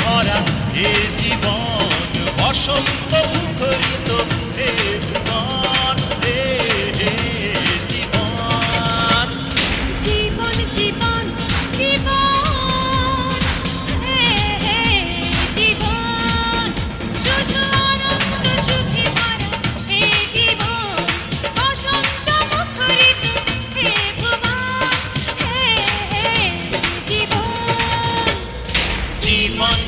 ভরা এ জীবন বসন্ত মুখরিত হে জীবন হে জীবন। জীবন জীবন জীবন হে হে জীবন শুধু আনন্দ সুখে ভরা হে জীবন বসন্ত মুখরিত হে ভুবন হে হে জীবন। জীবন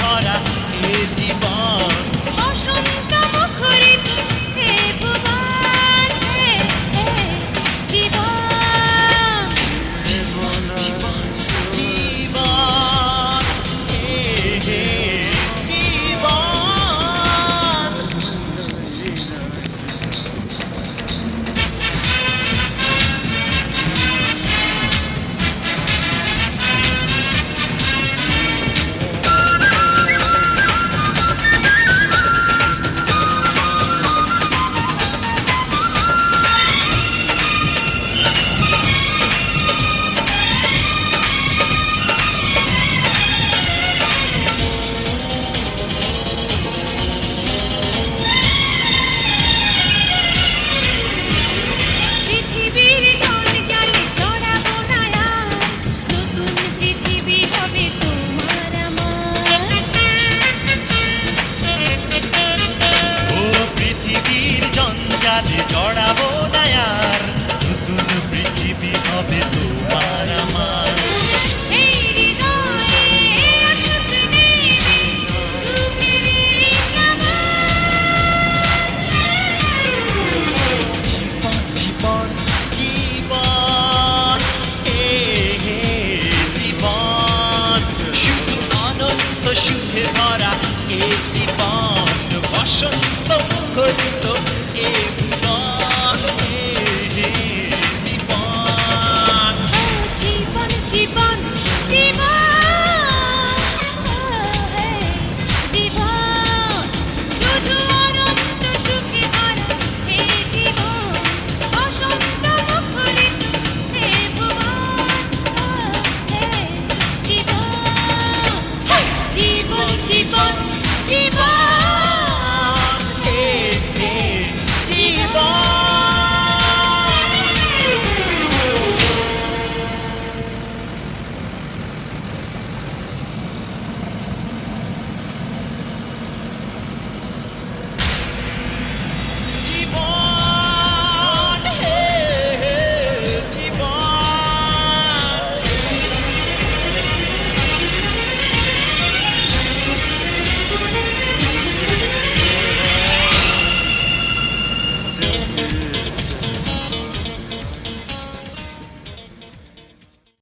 ভরা এ জীবন। বসন্ত মুখরিত Yeah.